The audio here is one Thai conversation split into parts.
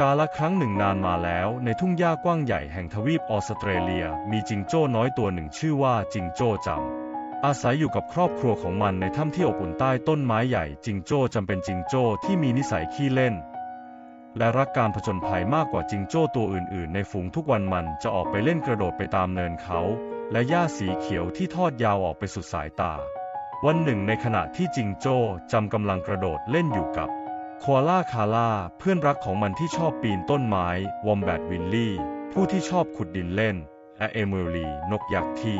กาละครั้งหนึ่งนานมาแล้วในทุ่งหญ้ากว้างใหญ่แห่งทวีปออสเตรเลีย มีจิงโจ้น้อยตัวหนึ่งชื่อว่าจิงโจ้จำ อาศัยอยู่กับครอบครัวของมันในถ้ำที่อบอุ่นใต้ต้นไม้ใหญ่จิงโจ้จำเป็นจิงโจ้ที่มีนิสัยขี้เล่น และรักการผจญภัยมากกว่าจิงโจ้ตัวอื่นๆ ในฝูงทุกวันมันจะออกไปเล่นกระโดดไปตามเนินเขา และหญ้าสีเขียวที่ทอดยาวออกไปสุดสายตา วันหนึ่งในขณะที่จิงโจ้จำกำลังกระโดดเล่นอยู่กับ คอาล่าคาล่าเพื่อนรักของมันที่ชอบปีนต้นไม้ วอมแบทวิลลี่ ผู้ที่ชอบขุดดินเล่น และเอมิลีนกยักษ์ที่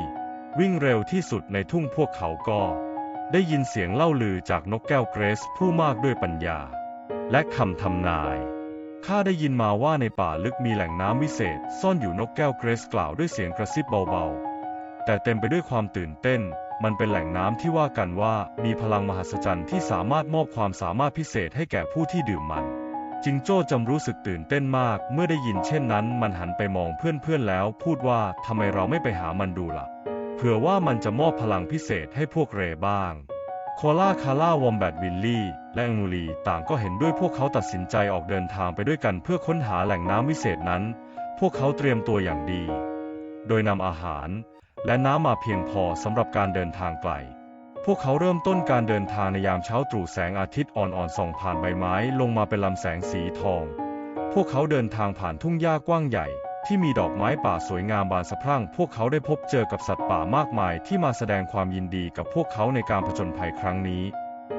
วิ่งเร็วที่สุดในทุ่งพวกเขาก็ ได้ยินเสียงเล่าลือจากนกแก้วเกรสผู้มากด้วยปัญญา และคำทำนาย ข้าได้ยินมาว่าในป่าลึกมีแหล่งน้ำวิเศษ ซ่อนอยู่นกแก้วเกรสกล่าวด้วยเสียงกระซิบเบาๆ แต่เต็มไปด้วยความตื่นเต้น มันเป็นแหล่งน้ำที่ว่ากันว่ามีพลังมหัศจรรย์ที่สามารถมอบความสามารถพิเศษให้แก่ผู้ที่ดื่มมัน จิงโจ้จำรู้สึกตื่นเต้นมาก เมื่อได้ยินเช่นนั้น มันหันไปมองเพื่อนๆแล้ว พูดว่าทำไมเราไม่ไปหามันดูล่ะ เผื่อว่ามันจะมอบพลังพิเศษให้พวกเรบ้าง โคลาคาร่าวอมแบทวิลลี่ และองูลีต่างก็เห็นด้วยพวกเขาตัดสินใจออกเดินทางไปด้วยกันเพื่อค้นหาแหล่งน้ำวิเศษนั้น พวกเขาเตรียมตัวอย่างดี โดยนำอาหาร และน้ำมาเพียงพอสำหรับการเดินทางไกล พวกเขาเริ่มต้นการเดินทางในยามเช้าตรู่แสงอาทิตย์อ่อนๆส่องผ่านใบไม้ลงมาเป็นลำแสงสีทอง พวกเขาเดินทางผ่านทุ่งหญ้ากว้างใหญ่ ที่มีดอกไม้ป่าสวยงามบานสะพรั่ง พวกเขาได้พบเจอกับสัตว์ป่ามากมายที่มาแสดงความยินดีกับพวกเขาในการผจญภัยครั้งนี้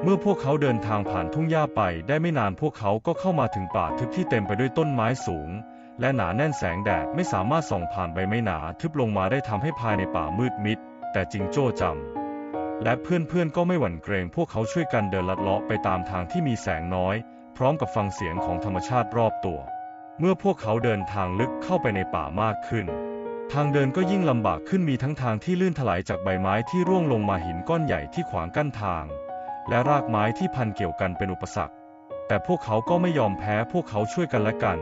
เมื่อพวกเขาเดินทางผ่านทุ่งหญ้าไปได้ไม่นานพวกเขาก็เข้ามาถึงป่าทึบที่เต็มไปด้วยต้นไม้สูง และหนาแน่นแสงแดดไม่สามารถส่องผ่านใบไม้หนาทึบลงมาได้ทำให้ภายในป่ามืดมิด แต่จิงโจ้จำและเพื่อนๆก็ไม่หวั่นเกรงพวกเขาช่วยกันเดินลัดเลาะไปตามทางที่มีแสงน้อย พร้อมกับฟังเสียงของธรรมชาติรอบตัว เมื่อพวกเขาเดินทางลึกเข้าไปในป่ามากขึ้น ทางเดินก็ยิ่งลำบากขึ้นมีทั้งทางที่ลื่นถลายจากใบไม้ที่ร่วงลงมาหินก้อนใหญ่ที่ขวางกั้นทาง และรากไม้ที่พันเกี่ยวกันเป็นอุปสรรค แต่พวกเขาก็ไม่ยอมแพ้พวกเขาช่วยกันและกัน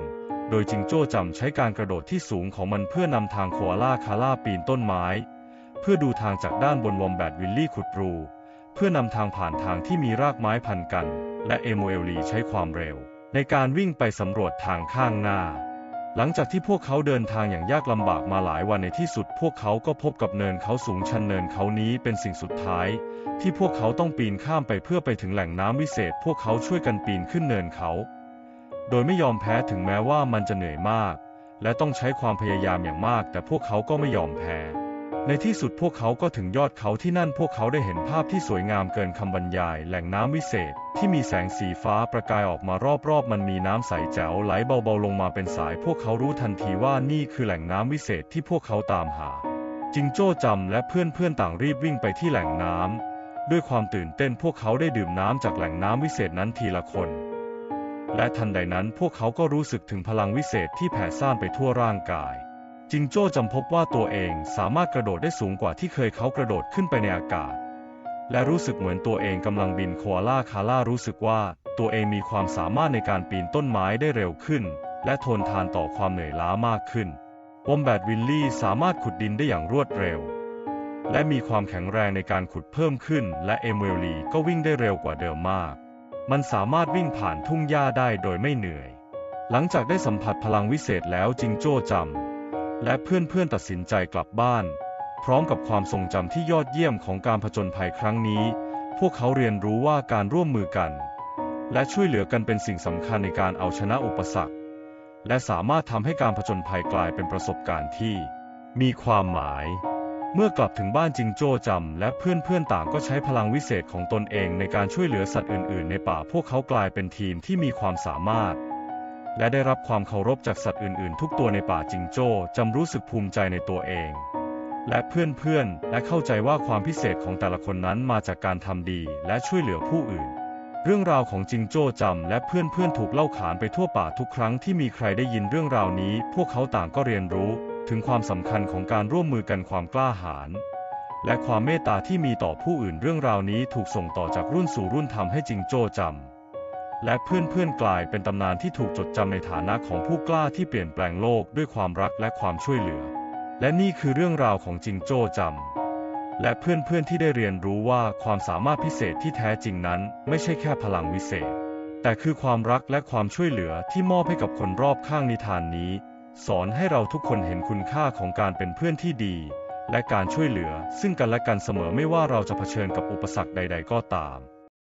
โดยจิงโจ้จำใช้การกระโดดที่สูงของมันเพื่อนำทางโคอาล่าคาล่าปีนต้นไม้ เพื่อดูทางจากด้านบนวอมแบทวิลลี่ขุดรู เพื่อนำทางผ่านทางที่มีรากไม้พันกัน และเอโมเอลลีใช้ความเร็ว ในการวิ่งไปสำรวจทางข้างหน้า หลังจากที่พวกเขาเดินทางอย่างยากลำบากมาหลายวันในที่สุด พวกเขาก็พบกับเนินเขาสูงชันเนินเขานี้เป็นสิ่งสุดท้าย ที่พวกเขาต้องปีนข้ามไปเพื่อไปถึงแหล่งน้ำวิเศษ พวกเขาช่วยกันปีนขึ้นเนินเขา โดยไม่ยอมแพ้ถึงแม้ว่ามันจะเหนื่อยมาก และต้องใช้ความพยายามอย่างมาก แต่พวกเขาก็ไม่ยอมแพ้ ในที่สุดพวกเขาก็ถึงยอดเขาที่นั่นพวกเขาได้เห็นภาพที่สวยงามเกินคำบรรยาย แหล่งน้ำวิเศษ ที่มีแสงสีฟ้าประกายออกมารอบๆ มันมีน้ำใสแจ๋วไหลเบาๆลงมาเป็นสาย พวกเขารู้ทันทีว่านี่คือแหล่งน้ำวิเศษที่พวกเขาตามหา จิงโจ้จำและเพื่อนๆต่างรีบวิ่งไปที่แหล่งน้ำด้วยความตื่นเต้นพวกเขาได้ดื่มน้ำจากแหล่งน้ำวิเศษนั้นทีละคน และทันใดนั้นพวกเขาก็รู้สึกถึงพลังวิเศษที่แผ่ซ่านไปทั่วร่างกาย จิงโจ้จำพบว่าตัวเองสามารถกระโดดได้สูงกว่าที่เคยเขากระโดดขึ้นไปในอากาศ และรู้สึกเหมือนตัวเองกำลังบินโคอาล่าคาล่ารู้สึกว่าตัวเองมีความสามารถในการปีนต้นไม้ได้เร็วขึ้น และทนทานต่อความเหนื่อยล้ามากขึ้นวอมแบทวิลลี่สามารถขุดดินได้อย่างรวดเร็ว และมีความแข็งแรงในการขุดเพิ่มขึ้น และเอมิลีก็วิ่งได้เร็วกว่าเดิมมาก มันสามารถวิ่งผ่านทุ่งหญ้าได้โดยไม่เหนื่อย หลังจากได้สัมผัสพลังวิเศษแล้วจิงโจ้จำ และเพื่อนๆตัดสินใจกลับบ้าน พร้อมกับความทรงจำที่ยอดเยี่ยมของการผจญภัยครั้งนี้ พวกเขาเรียนรู้ว่าการร่วมมือกัน และช่วยเหลือกันเป็นสิ่งสำคัญในการเอาชนะอุปสรรค และสามารถทำให้การผจญภัยกลายเป็นประสบการณ์ที่ มีความหมาย เมื่อกลับถึงบ้านจิงโจ้จำและเพื่อนๆต่างก็ใช้พลังวิเศษของตนเองในการช่วยเหลือสัตว์อื่นๆ ในป่าพวกเขากลายเป็นทีมที่มีความสามารถ และได้รับความเคารพจากสัตว์อื่นๆ ทุกตัวในป่าจิงโจ้จำรู้สึกภูมิใจในตัวเอง และเพื่อนๆและเข้าใจว่าความพิเศษของแต่ละคนนั้นมาจากการทำดีและช่วยเหลือผู้อื่น เรื่องราวของจิงโจ้จำและเพื่อนๆถูกเล่าขานไปทั่วป่าทุกครั้งที่มีใครได้ยินเรื่องราวนี้ พวกเขาต่างก็เรียนรู้ ถึงความสำคัญของการร่วมมือกันความกล้าหาญและความเมตตาที่มีต่อผู้อื่นเรื่องราวนี้ถูกส่งต่อจากรุ่นสู่รุ่นทำให้จิงโจ้จำ และเพื่อนๆกลายเป็นตำนานที่ถูกจดจำในฐานะของผู้กล้าที่เปลี่ยนแปลงโลกด้วยความรักและความช่วยเหลือ และนี่คือเรื่องราวของจิงโจ้จำ และเพื่อนๆที่ได้เรียนรู้ว่าความสามารถพิเศษที่แท้จริงนั้น ไม่ใช่แค่พลังวิเศษ แต่คือความรักและความช่วยเหลือที่มอบให้กับคนรอบข้างนิทานนี้ สอนให้เราทุกคนเห็นคุณค่าของการเป็นเพื่อนที่ดี และการช่วยเหลือซึ่งกันและกันเสมอไม่ว่าเราจะเผชิญกับอุปสรรคใด ๆ ก็ตาม